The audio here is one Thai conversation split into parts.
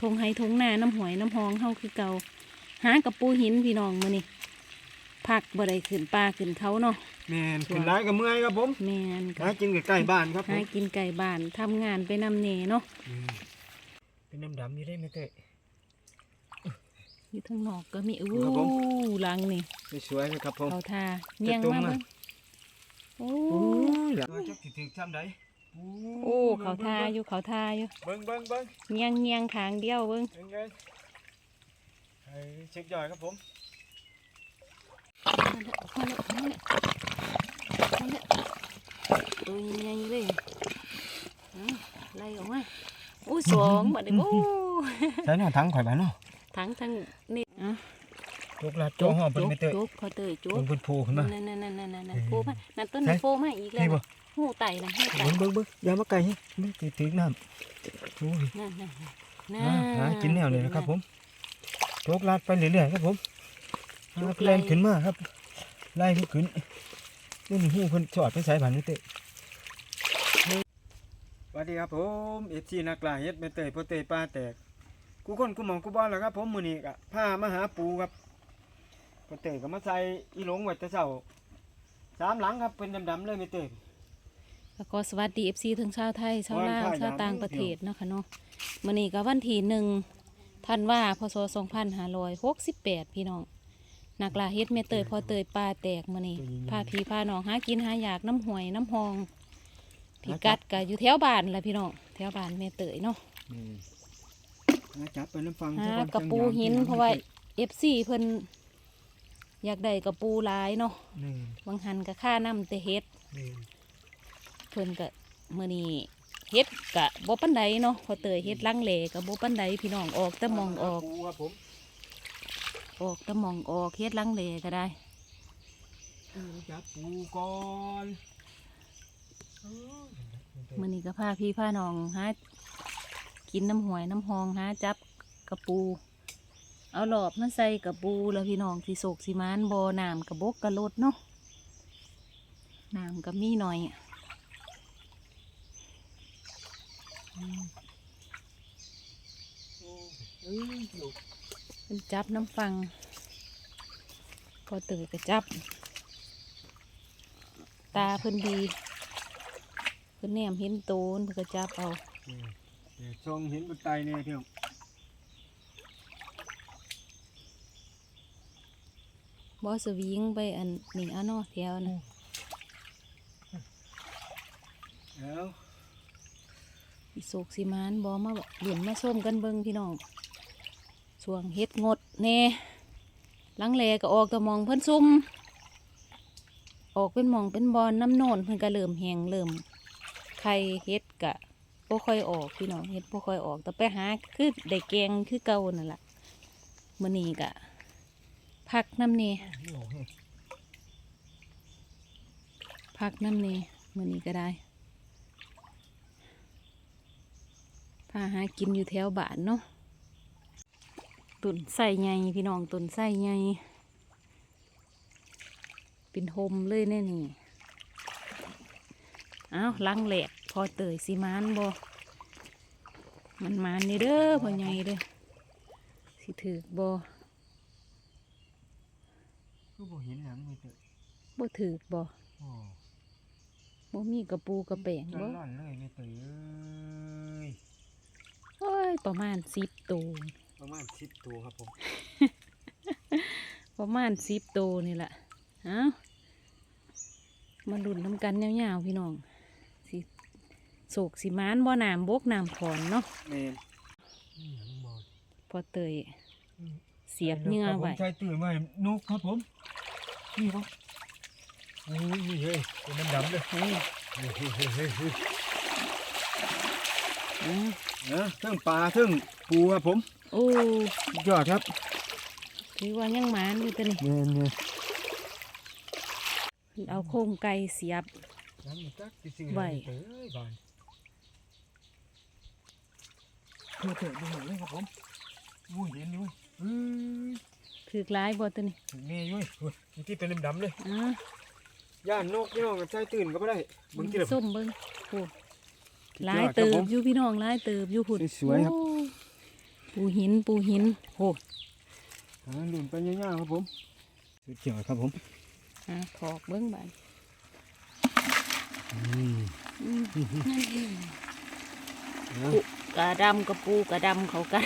ทงไฮทงนาน้ำหวยน้ำหองเฮาคือเก่าหากระปูหินพี่น้องมื้อนี้ผักบ่ได้ขึ้นปลาขึ้นเขาเนาะแม่นขึ้นร้ายกับเมื่อยครับผมแม่นหากินใกล้ๆบ้านครับผหามกินไก่บ้านทำงานไปนำเนเนาะอืมเป็นน้ำดำอยู่ได้ไหมเต้ อยู่ทางนอกก็มีอู้ครับผม หลังนี่สวยๆเลยครับผม เขาทาเงียงจะต้มมามาเบิ่งโอ้ โอ้ยหลังจักสิถึกซ้ำใด โอ้เขาทาอยู่เขาทาอยู่เบิ่งเบิ่งเบิ่งเงียงเงียงขางเดียวเบิ่งเบิ่งเบิ่งไอ้เช็คย่อยครับผมมาแล้วมาแล้วมาแล้วมาแล้วตัวใหญ่เลยเอาไล่ออกมาโอ้สองบัดนี้โอ้ใส่หน้าทั้งข่อยบ้านเนาะทั้งทั้งนี่อะจุกละโจ้หอมเป็นไม่เต้จุกพอเตยจุกเบิ่งเพิ่นโผล่ขึ้นมานั่นนั่นนั่นนั่นนั่นนั่นเออโผล่มานั่นต้นใช่โผล่มาอีกแล้วนี่บ่ หูไต่นะหูไต่เบิ่งเบิ่งเบิ่งอย่ามาไกลนี่นี่ติดถึงน้ำโอ้ยนั่นนั่นนั่อ่านหากินแนวเลยนะครับผมโจกลาดไปเรื่อยๆครับผมหาแรงขึ้นมาครับไล่ขึ้นขึ้นนี่มีหูเพิ่นจอดไปสายผ่านนี่เต้สวัสดีครับผมเอฟซีนักล่าเฮ็ดเมเตยโปเตยปลาแตกกูคนกูหมองกูบอลแล้วครับ ผมมื้อนี้ก็พามาหาปูครับโปเตยก็มาใส่อีหลงไว้แต่เช้าสามหลังครับเป็นดำๆเลยเมเตย แล้วก็สวัสดีเอฟซีทั้งชาวไทยชาวลาววันพระชาวต่างยามประเทศเนาะค่ะเนาะมื้อนี้ก็วันที่หนึ่งธันวาพศ2568พี่น้องนักล่าเฮ็ดแม่เตยพอเตยปลาแตกมื้อนี้พาพี่พาน้องหากินหาอยากน้ำหวยน้ำหองพิกัดก็อยู่แถวบ้านแหละพี่น้องแถวบ้านแม่เตยเนาะหาจับไปน้ำฟังหาซอนกระปูจังยามหินที่เพราะว่าเอฟซีเพิ่นอยากได้กระปูหลายเนาะนี่บางหันก็ค่าน้ำแต่เฮ็ดนี่ เพิ่นก็มื้อนี้เฮ็ดกะบ่ปานใดเนาะพอเตยเฮ็ดลังเลกะบ่ปานใดพี่น้องออกแต่มองออกปูครับผมออกแต่มองออกเฮ็ดลังเลก็ได้จับปูก่อนมื้อนี้ก็พาพี่พาน้องหากินน้ำหวยน้ำหองหาจับกระปู เอาหลอบมาใส่กระปูแล้วพี่น้องสิโศกสิมานบ่น้ำกระบกกระลดเนาะน้ำก็มีหน่อยเอ้ย ลูกเพิ่นจับน้ำฟัง พอเตยก็จับ ตาเพิ่นดี เพิ่นแนมเห็นโตนเพิ่นก็จับเอานี่เดี๋ยวช่องเห็นบนไตเนี่ยพี่น้องบอสวิงไปอันนี่เอาเนาะแถวนะแล้วอีโศกสิมานบอมาเหรียญมาส้มกันเบิงพี่น้อง ช่วงเฮ็ดงดแน่ลังแลก็ออกแตะมองเพิ่นซุ่มออกเป็นมองเป็นบอลน้ำโนนเพิ่นก็เริ่มแหงเริ่มไข่เฮ็ดกะบ่ค่อยออกพี่น้องเฮ็ดบ่ค่อยออก แต่ไปหาคือได้แกงคือเก่านั่นล่ะมื้อนี้กะพักน้ำเนนี่โอ้โหพักน้ำเนมื้อนี้ก็ได้พาหากินอยู่แถวบ้านเนาะ ตุนใส่ใหญ่พี่น้องตุนใส่ใหญ่เป็นโฮมเลยแน่นี่อ้าวลังแหลกพอเตยสิมานบ่มันมานนี่เด้อพ่อใหญ่เด้อสิถือบ่คือบ่เห็นหนังไม่เตยบ่ถือบ่โอ้บ่มีกระปูกระแปงจะบ่ล่อนเลยไม่เตยเอ้ยโอ้ยประมาณสิบตัว ประมาณสิบตัวครับผม ประมาณสิบตัวนี่แหละเอ้ามาลุ้นน้ำกันยาวๆพี่น้องสิโศกสิมานบ่น้ำบกน้ำขอนเนาะเมนนี่หนังบอลพอเตยเสียบเหงื่อไว้ผมใช้ตื่นไว้นกครับผมนี่ปะโอ้ยนี่เฮ้ยเป็นดำๆเลยเฮ้ยเฮ้ยเฮ้ยเฮ้ยเฮ้ยเฮ้ยอ้าวเออเทิงปลาเทิงปูครับผม โอ้สุดยอดครับถือว่ายังหมานอยู่ตัวนี้เมนเมนเอาโครงไก่เสียบน้ำมันจักสิสิไหวเอ้ยบานเพื่อเตะดูหน่อยเลยครับผมอุ้ยเห็นอยู่เอ้ยถือร้ายบ่ตัวนี้ถึงแม่อยุ่ยอุ้ยเมื่อกี้เป็นดำๆเลยอ้าวย่านนกพี่น้องกับใจตื่นก็ไม่ได้เบิ่งที่ละส้มเบิ้งโอ้สุดหลายอดคเติรัผบมอยู่พี่น้องหลายเติบอยู่หุ่นสวยๆครับโอ้ ปูหินปูหินโอ้อ่าลุ่นไปยาวๆครับผมสุดยอดครับผมหาถอกเบิ้งบานอืมอืมนั่นเองเอากระดำกระปูกระดำเขากัน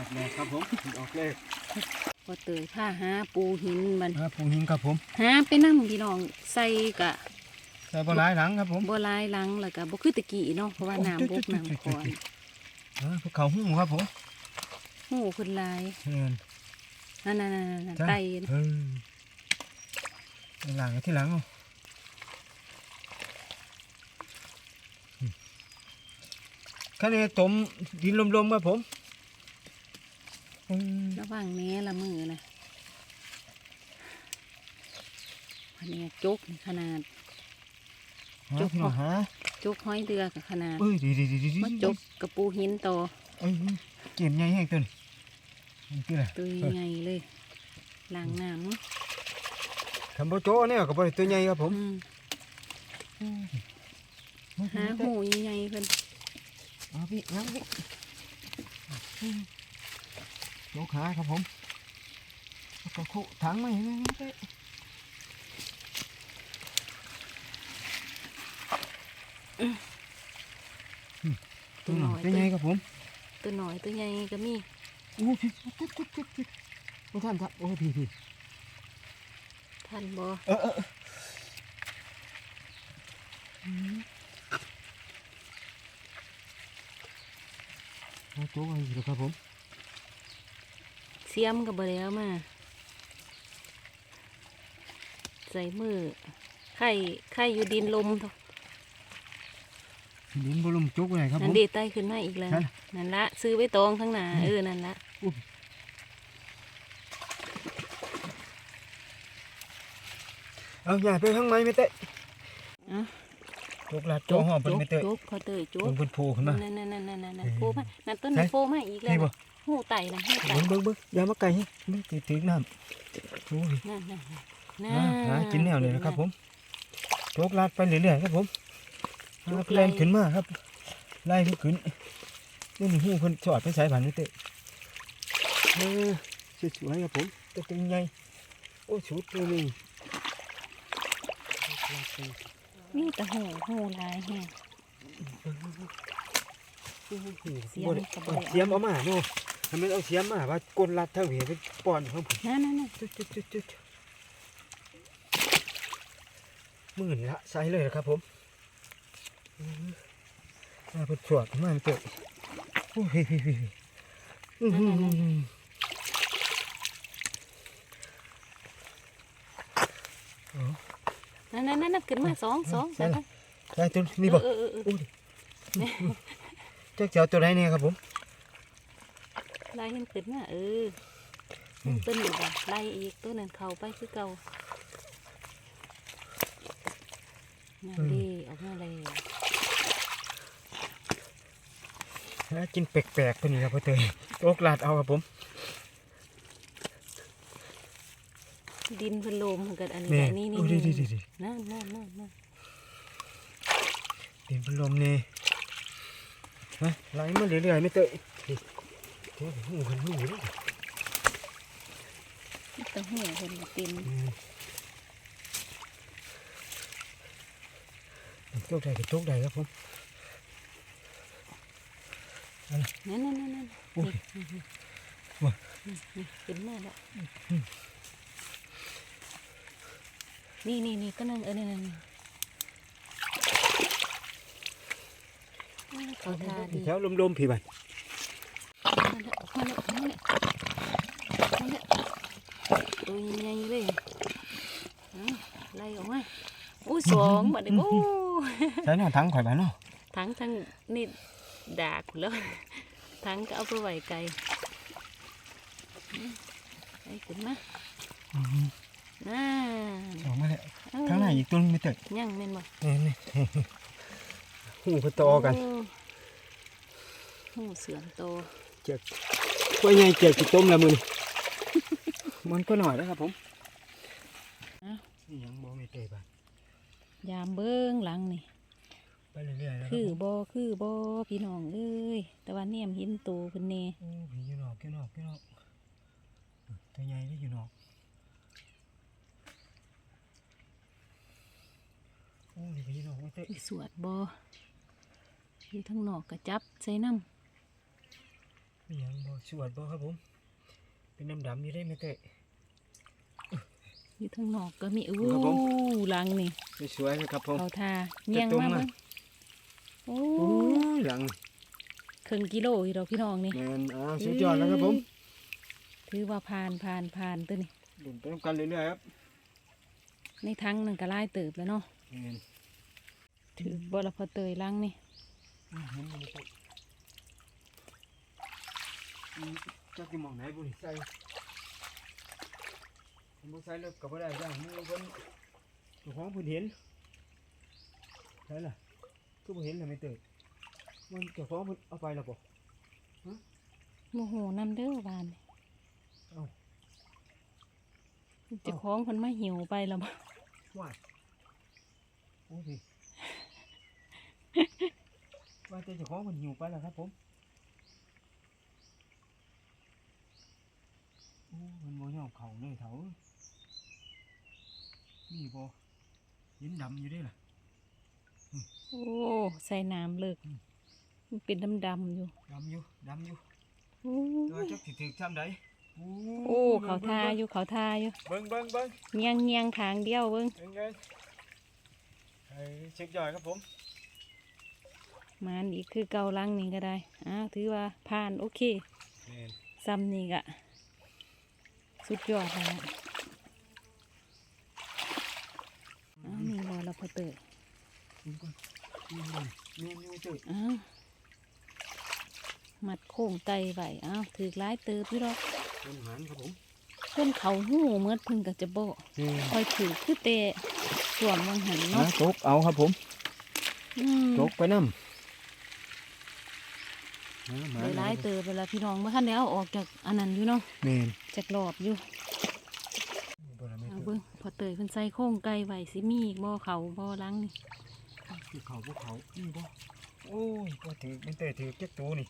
ออกแรกครับผมออกแรกพอเตยผ้าหาปูหินมันอ่าผงหินครับผมหาไปนั่งพี่น้องใส่กะใส่ปลาไหลายหลังครับผมบ่หลายหลังแล้วก็บ่คือตะกี้เนาะเพราะว่าน้ำบกน้ำก่อน อ่าพวกเขาหูครับผมหูขึ้นหลายเงินนั่นๆๆๆจ้ะไตเออเอาหลังเอาที่หลังเอาอืมคันนี้ต้มดินลมๆครับผมอืมระวังแหน่ละมือนะอันนี้จกนี่ขนาดหาจุกพี่น้องหา จกห้อยเรือกับขนาดเอ้ยดีดีดีดีดีมาจกกระปูหินโตอเอ้ยเกี่ยมใหญ่แห้งตัวนี้นี่คืออะไรตัวใหญ่เลยล้างน้ำเนาะทำโบโจเนี่ยก็บริตัวใหญ่ครับผมอืมหาหูใหญ่ๆเพิ่นเอาพี่งั้นพี่โยกขาครับผมแล้วก็คุถังมาเห็นไหมเต้ ตัวหน่อยตัวใหญ่ครับผม ตัวหน่อยตัวใหญ่ก็มีโอ้พี่จุ๊บจุ๊บจุ๊บจุ๊บไม่ทันครับโอ้พี่พี่ท่านบ่เออเออเอาโจ๊กอะไรอยู่ครับผมเสียมก็บ่ได้เอามาใส่มือไข่ไข่อยู่ดินลมเถอะ ดินบลุมโจ๊กอะไรครับผนั่นมเด็ไต้ขึ้นมาอีกแล้วใช่นั่นละซื้อไว้ตองข้างหน้าเออนั่นละเอาอย่าไปข้างในไม่เตะอะโจ๊กลาดโจ๊กหอมเป็นไม่เตะจุกเขาเตยจุกมันเป็นโผล่ขึ้นมา นั่นนั่นนั่นนั่นนั่นเออโผล่มานั่นต้นใช่โผล่มาอีกแล้วนี่บ่นะหูไต่นะหูไต่เบิ้งเบิ้งเบิ้งอย่ามาไกลนี่ไม่ติดถึงน้ำโอ้ยนั่นนั่นนั่อ่าหากินแนวเลยนะครับผมโจ๊กลาดไปเรื่อยๆครับผม หาแรงขึ้นมาครับ ไล่ขึ้นขึ้นนี่มีหูคนสอดไปสายผ่านไม่เตะเออสวยๆครับผมตัวตึงใหญ่โอ้ชุดตัวนี้นี่แต่หูหูลายแฮงเสียมก็บ่ได้เอาเสียมเอามาเนาะทำไมเอาเสียมมาว่ากดลัดเท่าเหวไปป้อนครับผมนั่นนั่นนั่นจุดจุดจุดจุดมือนี่ละใส่เลยนะครับผม น่าเปิดสวดมาเตะโอ้ยเฮ้ยเฮ้ยเฮ้ยอื้อหือนั่นนั่นนั่นขึ้นมาสองสองสองได้ตัวนี่บ่เออเออเออโอ้ยจักจะเอาตัวไหนเนี่ยครับผมไล่เห็นขึ้นมาเออตัวนี้บ่ไล่อีกตัวนั้นเข้าไปคือเก่านั่นดีออกมาเลย หากินแปลกๆตัวนี้ครับพ่อเตยโอกลาดเอาครับผม ดินเพิ่นโลมเหมือนกันอันนี้นี่แบบนี่นี่โอ้ดีดีดีดีนั่นนั่นนั่นนั่นเปลี่ยนพัดลมนี่ฮะไหลมาเรื่อยๆไม่เตยนี่เฮ้ยหูกันหูเลยนี่แต่หัวเพิ่นก็เต็มโจ๊กใดกับโจ๊กใดครับผม นั่นนั่นนั่นนั่นโอ้ยนี่นี่ว่ะนี่นี่ขึ้นมาแล้วนี่นี่นี่ก็นั่งเออนี่นั่นนี่เขาทาดีแถวลมๆผีบันออกมาแล้วออกมาแล้วออกมาแล้วออกมาแล้วตัวใหญ่ๆเลยเอาไล่ออกมาอู้สองบัดนี้โอ้ใช้หน้าทั้งข่อยบ้านเนาะทั้งทั้งนี่ ดากแล้วทั้งก็เอาไปไหวไกลไอ้ขึ้นมาน่าออกมาแล้วเอ้ข้างหน้าอีกตัวนึงไม่เตยยังแม่นบ่นี่นี่หูเพิ่นต่อกันโหูเสือมโตเจ็บตัวใหญ่เจ็บกี่ต้มแล้วมือนี่มันก็หน่อยนะครับผมนี่ยังบ่ไม่เตยบ้านยามเบิ้งหลังนี่ ไปเรื่อยๆแล้วคือบ่คือบ่พี่น้องเอ้ยแต่ว่าเนี่ยมเห็นโตเพิ่นแน่โอ้ผีอยู่นอกอยู่นอกอยู่นอกตัวใหญ่ได้อยู่นอกโอ้นี่ผีอยู่นอกไม่เตะไปสวดบ่อยู่ทางนอกก็จับใส่น้ำมีหยังบ่สวดบ่ครับผม เป็นน้ำดำอยู่ได้ไม่เตะอยู่ทางนอกก็มีอู้ครับผมหลังนี่สวยๆเลยครับผมเขาทาเงียงตุ้มมามาเบิ่ง โอ้โอ้ยหลังครึ่งกิโลอีดอกพี่น้องนี่ แมนอ่าสุดยอดแล้วครับผมถือว่าผ่านผ่านผ่านตัวนี้ เดินไปนำกันเรื่อยๆครับในทั้งนั่นก็ไล่เติบแล้วเนาะแมนถือบ่ละพอเตยลังนี่อืมเห็นบ่ไม่เตะอืมจักสิหมองไหนบุนี่ใส่ผมบ่ใส่เลิกก็บ่ได้จ้ามือเพิ่นเจ้าของเพิ่นเห็นใช่ล่ะ คือบ่เห็นเลยไม่เตะมันเจ้าของเพิ่นเอาไปแล้วบ่โมโหนำเด้อบานนี่เอ้า เจะคล้าของคนมาหิวไปแล้วบ่ว่าโอ้ยว่าแต่เจ้าของมันหิวไปแล้วครับผมโอ้มันบ่ยอมเข่าเลยเถานี่บ่เห็นดำอยู่เด้ล่ะ โอ้ใส่น้ำเลิกมันเป็นดำๆอยู่ดำอยู่ดำอยู่โอ้แตัวาจักสิถึกซ้ำใดโอ้โอ้เขาทาอยู่เขาทาอยู่เบิ่งเบิ่งเบิ่งเงียงเงียงทางเดียวเบิ่งเบิ่งเบิ่งไอ้เช็คยอดครับผมมานอีกคือเกาลังนี่ก็ได้อ้าวถือว่าผ่านโอเคแม่นซ้ำนี่ก็สุดยอดแล้วอ้าวนี่รอเราพอเตยเบิ่งก่อน นี่มันแม่นอยู่เจ้ยอ้าวมัดโค้งไก่ไว้อ้าวถือร้ายเติบพี่ดอกเป็นหมันครับผมเพิ่นเขาหูเมื่อเพิ่นก็จะโบนี่คอยถือคือเตะส่วมวังหันนะเนาะจกเอาครับผมอืมจกไปน้ำได้ร้ายเติบเวลาพี่น้องเมื่อคันแล้วออกจากอันนั้นอยู่เนาะแมนจากรอบอยู่เอาเบิ่งพอเตยเพิ่นใส่โค้งไก่ไว้สิมีอีกบ่เขาบ่หลังนี่ คือเขาพวกเขานี่บ่โอ้ยก็ถือมันเตะถือเจ็บตัวนี่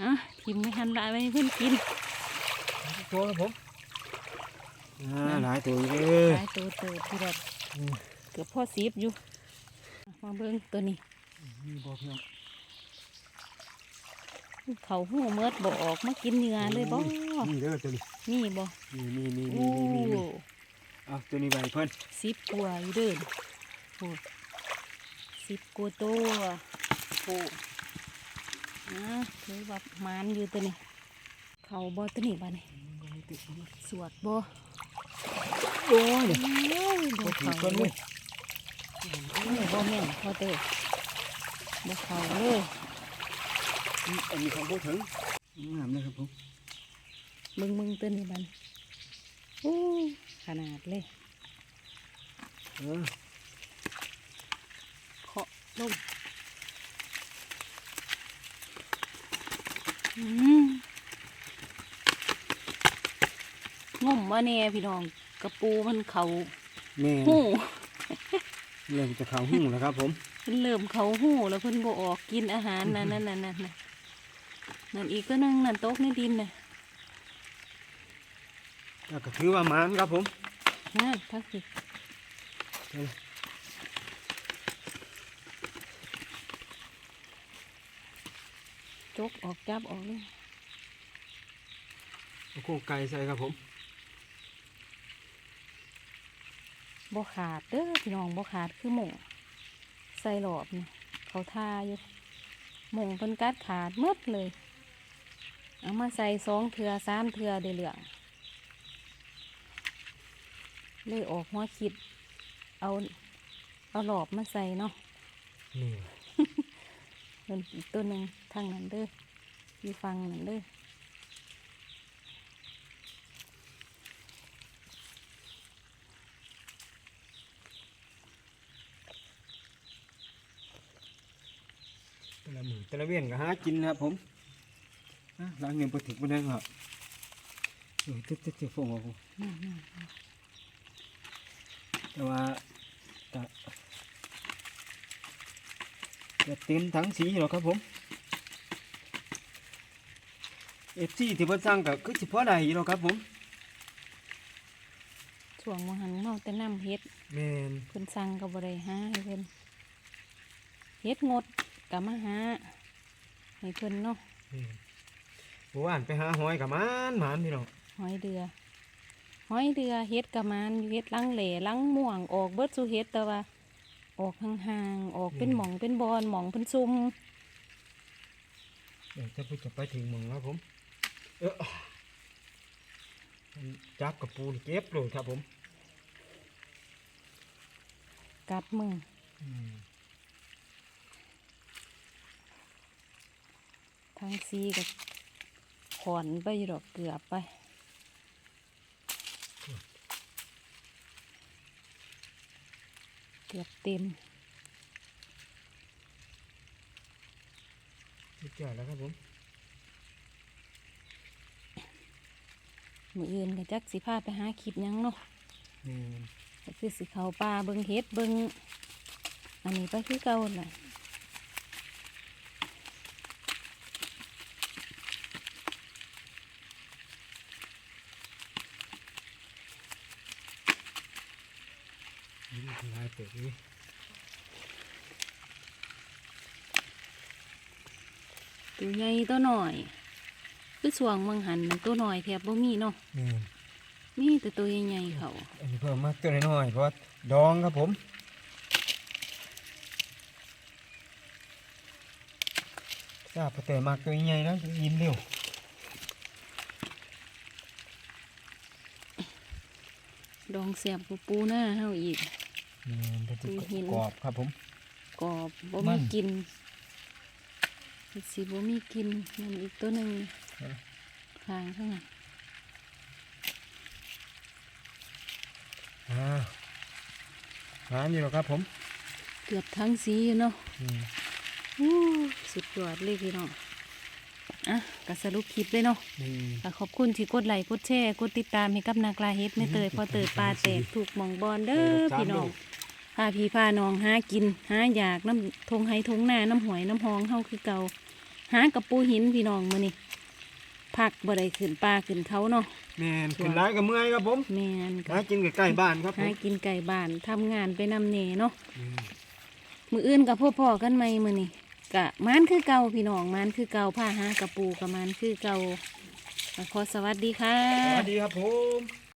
อะทิมไม่ทันละไว้ให้เพิ่นกินเจ็บตัวครับผมอ่าหลายตัวอยู่เลยหลายตัวเติบพี่ดอกอืมเกือบพ่อสิบอยู่อะมาเบิ่งตัวนี้นี่บ่เพียงเขาหูเมิดบ่ออกมากินเนื้อเลยบ่นี่เด้อตัวนี้นี่บ่นี่นี่นี่โอ้นี่นี่นี่เอาตัวนี้ไปเพิ่นสิบกว่าอยู่เด้อโอ้ สิบกว่าตัวโอ้อะถือว่ามานอยู่ตัวนี้ เขาบ่ตัวนี้บ่นี่สวดบ่โอ้ยโอ้ยบ่ก็ถือเขาเพิ่นเลเลยยนี่บ่แม่นพอเตอบ่เขาเลยอันนี้ของบ่ถึงงามเลยครับผมมึงมึงตัวนี้บัดนโอ้ขนาดเลยเออเคาะ ลงอืมงมว่าแน่พี่น้องกระปูมันเขาแม่นหูเริ่มจะเข้าหูแล้วครับ ผมเพิ่นเริ่มเขาหูแล้วเพิ่นบ่ออกกินอาหารนั่นนั่นนั่นนั่นน่ะนั่นอีกก็นึงนั่นตกในดินน่ะแล้วก็ถือว่าหมานครับผมนั่นทักสิ เออ จกออกจับออกเลยเอาโครงไก่ใส่ครับผมบ่ขาดเด้อพี่น้องบ่ขาดคือหมงใส่หลอบนี่เขาทาอยู่หมงเป็นกัดขาดหมดเลย เอามาใส่สองเถื่อสามเถื่อได้เหลืองเลยออกหัวคิด เอาเอาหลอบมาใส่เนาะนี่เพิ่นอีกตัวหนึ่ง ทางนั้นเด้ออยู่ฟังนั้นเด้อแต่ละมือแต่ละเวียนก็หากินนะครับผมอะล้างเงินไปถึงไปได้ครับเออตึ๊ดตึ๊ดตึ๊ดฟงออกแต่ว่าแต่เกือบเต็มทั้งสีแล้วครับผม เอฟซีที่เพิ่นสร้างก็คือสิพอได้อยู่แล้วครับผมช่วงมหันเมาแต่น้ำเฮ็ดแม่นเพิ่นสั่งก็บ่ได้หาให้เพิ่นเฮ็ดงดก็มาหาให้เพิ่นเนาะเมื่อวานไปหาหอยกับมันหมานพี่น้องหอยเดือหอยเดือเฮ็ดกะมันอยู่เฮ็ดลังเหล่ลังม่วงออกเบิดสู่เฮ็ดแต่ว่าออกห่างๆออกเป็นหม่องเป็นบอนหม่องเป็นซุ่ม เดี๋ยวจะไปจะไปถึงหมองแล้วผมเออ จับกับปูนี่เก็บเลยครับผมกัดมือทางซีก็ขอนไปอยู่ดอกเกือบไปเกือบเต็มสุดยอดแล้วครับผม มืออื่นก็จักสิพาไปหาคลิปหยังเนาะนี่ก็คือสิเขาป่าเบิงเฮ็ดเบิงอันนี้ไปคือเก่าน่ะยิ้มลายเปิดนี่ตัวใหญ่ตัวหน่อย คือสวงเมืองหันมันตัวหน่อยแทบบ่มีเนาะนี่มีแต่ตัวใหญ่ๆเขาอันนี้เพิ่มมาตัวน้อยๆเพราะว่าดองครับผมทราบแต่มากตัวใหญ่นะยิ้มเร็วดองแสบกว่าปูหน้าเฮาอีกนี่เป็นจุดดูหินกรอบครับผมกรอบบ่มัมีนกินสิบ่มีกินนั่นอีกตัวหนึ่ง เออข้างข้างหลังอ่าหานอยู่แล้วครับผม เกือบทั้งสีอยู่เนาะอืมอู้สุดยอดเลยพี่น้องอะก็สรุปคลิปเลยเนาะนี่ก็ขอบคุณที่กดไลค์กดแชร์กดติดตามให้กับนากลาเฮ็ดไม่เตยพอเตยปลาแตกถูกหมองบอลเด้อพี่น้องพาพี่พาน้องหากินหาอยากน้ำทงไห้ทงหน้าน้ำหวยน้ำหองเฮาคือเก่าหากับปูหินพี่น้องมื้อนี้ พักบ่ได้ขึ้นปลาขึ้นเขาเนาะแม่นขึ้นร้ายกับเมื่อยครับผมแม่นหากินใกล้ๆบ้านครับผหามกินไก่บ้านทำงานไปนำเนเนาะอืมมื้ออื่นกับพ่อพ่อๆกันไหมมื้อนี้กะมานคือเก่าพี่น้องมานคือเก่าผ้าหากับปูกับมานคือเก่าก็ขอสวัสดีค่ะ สวัสดีครับผม